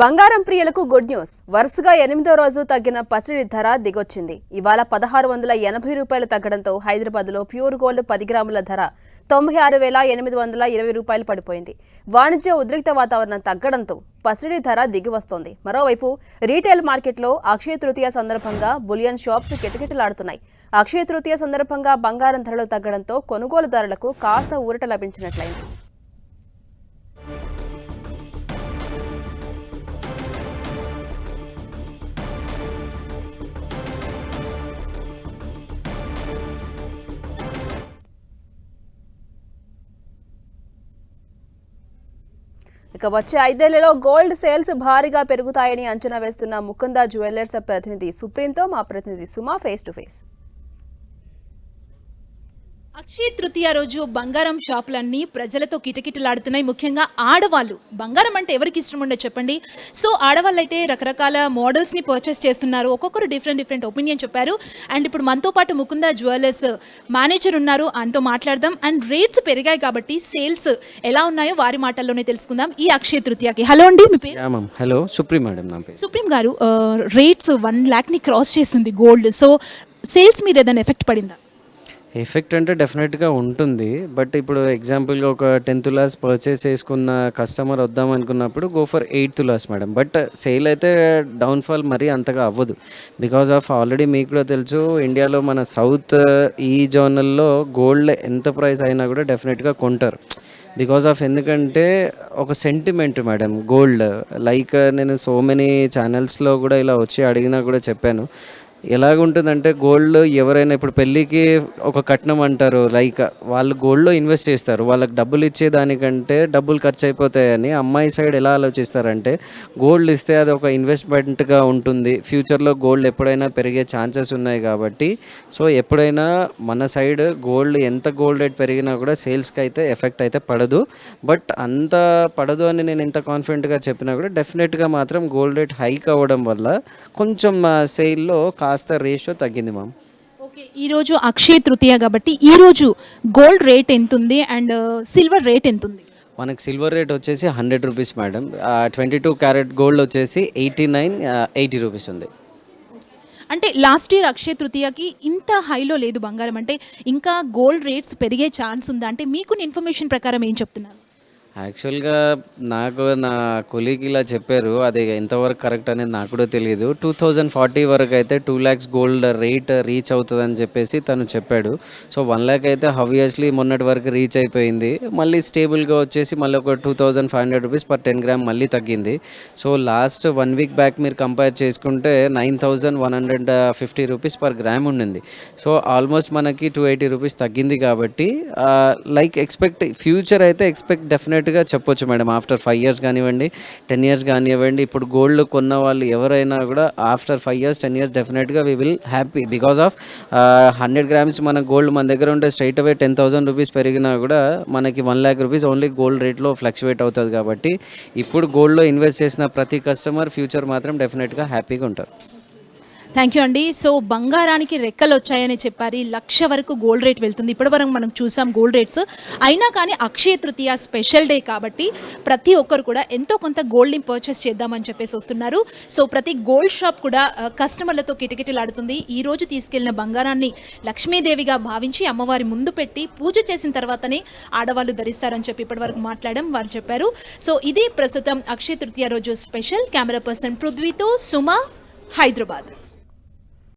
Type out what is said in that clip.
బంగారం ప్రియులకు good news. వరుసగా ఎనిమిదో రోజు తగ్గిన పసిడి ధర దిగొచ్చింది. ఇవాళ పదహారు వందల ఎనభై రూపాయలు తగ్గడంతో హైదరాబాద్లో ప్యూర్ గోల్డ్ పది గ్రాముల ధర తొంభై ఆరు వేల ఎనిమిది వందల ఇరవై రూపాయలు పడిపోయింది. వాణిజ్య ఉద్రిక్త వాతావరణం తగ్గడంతో పసిడి ధర దిగి వస్తోంది. మరోవైపు రీటైల్ మార్కెట్లో అక్షయ తృతీయ సందర్భంగా బులియన్ షాప్స్ కిటకిటలాడుతున్నాయి. అక్షయ తృతీయ సందర్భంగా బంగారం ధరలు తగ్గడంతో కొనుగోలుదారులకు కాస్త ఊరట లభించినట్లయింది. ఇక వచ్చే ఐదేళ్ళలో గోల్డ్ సేల్స్ భారీగా పెరుగుతాయని అంచనా వేస్తున్న ముకుందా జ్యువెలర్స్ ప్రతినిధి సుప్రీంతో మా ప్రతినిధి Suma face to face Akshaya Tritiya రోజు బంగారం షాపులన్నీ ప్రజలతో కిటకిటలాడుతున్నాయి. ముఖ్యంగా ఆడవాళ్ళు. బంగారం అంటే ఎవరికి ఇష్టం ఉండదు చెప్పండి. సో ఆడవాళ్ళు అయితే రకరకాల మోడల్స్ని పర్చేస్ చేస్తున్నారు. ఒక్కొక్కరు డిఫరెంట్ డిఫరెంట్ ఒపీనియన్ చెప్పారు. అండ్ ఇప్పుడు మనతో పాటు ముకుంద జ్యువెలర్స్ మేనేజర్ ఉన్నారు. ఆయనతో మాట్లాడదాం. అండ్ రేట్స్ పెరిగాయి కాబట్టి సేల్స్ ఎలా ఉన్నాయో వారి మాటల్లోనే తెలుసుకుందాం. ఈ అక్షయ తృతీయకి. హలో అండి మీ పేరు? హలో సుప్రీం మేడం సుప్రీం గారు రేట్స్ వన్ ల్యాక్ని క్రాస్ చేసింది గోల్డ్ సో సేల్స్ మీద ఏదైనా ఎఫెక్ట్ పడిందా? ఎఫెక్ట్ అంటే డెఫినెట్గా ఉంటుంది. బట్ ఇప్పుడు ఎగ్జాంపుల్గా ఒక టెన్ తులాస్ పర్చేస్ చేసుకున్న కస్టమర్ వద్దాం అనుకున్నప్పుడు go for eight tolas madam. But sale అయితే డౌన్ఫాల్ మరీ అంతగా అవ్వదు. బికాజ్ ఆఫ్ ఆల్రెడీ మీకు కూడా తెలుసు ఇండియాలో మన సౌత్ ఈ జోనల్లో గోల్డ్ ఎంత ప్రైస్ అయినా కూడా డెఫినెట్గా కొంటారు. బికాజ్ ఆఫ్ ఎందుకంటే ఒక సెంటిమెంట్ మేడం గోల్డ్. లైక్ నేను సో మెనీ ఛానల్స్లో కూడా ఇలా వచ్చి అడిగినా కూడా చెప్పాను. ఎలాగుంటుందంటే గోల్డ్ ఎవరైనా ఇప్పుడు పెళ్ళికి ఒక కట్నం అంటారు లైక్ వాళ్ళు గోల్డ్లో ఇన్వెస్ట్ చేస్తారు. వాళ్ళకి డబ్బులు ఇచ్చే దానికంటే డబ్బులు ఖర్చు అయిపోతాయని అమ్మాయి సైడ్ ఎలా ఆలోచిస్తారంటే గోల్డ్ ఇస్తే అది ఒక ఇన్వెస్ట్మెంట్గా ఉంటుంది. ఫ్యూచర్లో గోల్డ్ ఎప్పుడైనా పెరిగే ఛాన్సెస్ ఉన్నాయి కాబట్టి. సో ఎప్పుడైనా మన సైడ్ గోల్డ్ ఎంత గోల్డ్ రేట్ పెరిగినా కూడా సేల్స్కి అయితే ఎఫెక్ట్ అయితే పడదు. బట్ అంత పడదు అని నేను ఎంత కాన్ఫిడెంట్గా చెప్పినా కూడా డెఫినెట్గా మాత్రం గోల్డ్ రేట్ హైక్ అవ్వడం వల్ల కొంచెం సేల్లో కాస్త రేషియో తగ్గింది మ్యామ్ ఓకే ఈరోజు అక్షయ తృతీయ కాబట్టి ఈరోజు గోల్డ్ రేట్ ఎంత ఉంది అండ్ సిల్వర్ రేట్ ఎంత ఉంది మనకి సిల్వర్ రేట్ వచ్చేసి hundred rupees madam twenty two carat gold వచ్చేసి ఎయిటీ నైన్ ఎయిటీ రూపీస్ ఉంది. అంటే లాస్ట్ ఇయర్ అక్షయ తృతీయకి ఇంత హైలో లేదు బంగారం. అంటే ఇంకా గోల్డ్ రేట్స్ పెరిగే ఛాన్స్ ఉందా? అంటే మీకు ఇన్ఫర్మేషన్ ప్రకారం ఏం చెప్తున్నారు? యాక్చువల్గా నాకు నా కొలీగ్ ఇలా చెప్పారు అది ఎంతవరకు కరెక్ట్ అనేది నాకు కూడా తెలియదు టూ థౌజండ్ ఫార్టీ వరకు అయితే two lakhs gold rate reach అవుతుందని చెప్పేసి తను చెప్పాడు. సో వన్ ల్యాక్ అయితే హవియస్లీ మొన్నటి వరకు రీచ్ అయిపోయింది. మళ్ళీ స్టేబుల్గా వచ్చేసి మళ్ళీ ఒక two thousand five hundred rupees per ten gram మళ్ళీ తగ్గింది. So last one week back మీరు కంపేర్ చేసుకుంటే nine thousand one hundred fifty rupees per gram ఉండింది. సో ఆల్మోస్ట్ మనకి టూ ఎయిటీ రూపీస్ తగ్గింది కాబట్టి లైక్ ఎక్స్పెక్ట్ ఫ్యూచర్ అయితే ఎక్స్పెక్ట్ డెఫినెట్ డెఫినెట్గా చెప్పొచ్చు మేడం. ఆఫ్టర్ ఫైవ్ ఇయర్స్ కానివ్వండి టెన్ ఇయర్స్ కానివ్వండి ఇప్పుడు గోల్డ్ కొన్న వాళ్ళు ఎవరైనా కూడా after five years ten years డెఫినెట్గా we will happy because of hundred grams మన గోల్డ్ మన దగ్గర ఉంటే straight away ten thousand rupees పెరిగినా కూడా మనకి one lakh rupees only gold రేట్లో ఫ్లక్చువేట్ అవుతుంది కాబట్టి ఇప్పుడు గోల్డ్లో ఇన్వెస్ట్ చేసిన ప్రతి కస్టమర్ ఫ్యూచర్ మాత్రం డెఫినెట్గా హ్యాపీగా ఉంటారు. థ్యాంక్ యూ అండి సో బంగారానికి రెక్కలు వచ్చాయని చెప్పారు. ఈ లక్ష వరకు గోల్డ్ రేట్ వెళ్తుంది. ఇప్పటివరకు మనం చూసాం గోల్డ్ రేట్స్ అయినా కానీ అక్షయ తృతీయ స్పెషల్ డే కాబట్టి ప్రతి ఒక్కరు కూడా ఎంతో కొంత గోల్డ్ని పర్చేస్ చేద్దామని చెప్పేసి వస్తున్నారు. సో ప్రతి గోల్డ్ షాప్ కూడా uh, కస్టమర్లతో కిటకిటలాడుతుంది. ఈ రోజు తీసుకెళ్ళిన బంగారాన్ని లక్ష్మీదేవిగా భావించి అమ్మవారి ముందు పెట్టి పూజ చేసిన తర్వాతనే ఆడవాళ్ళు ధరిస్తారని చెప్పి ఇప్పటివరకు మాట్లాడడం వారు చెప్పారు. సో ఇది ప్రస్తుతం అక్షయ తృతీయ రోజు స్పెషల్ కెమెరా పర్సన్ పృథ్వీతో సుమ హైదరాబాద్.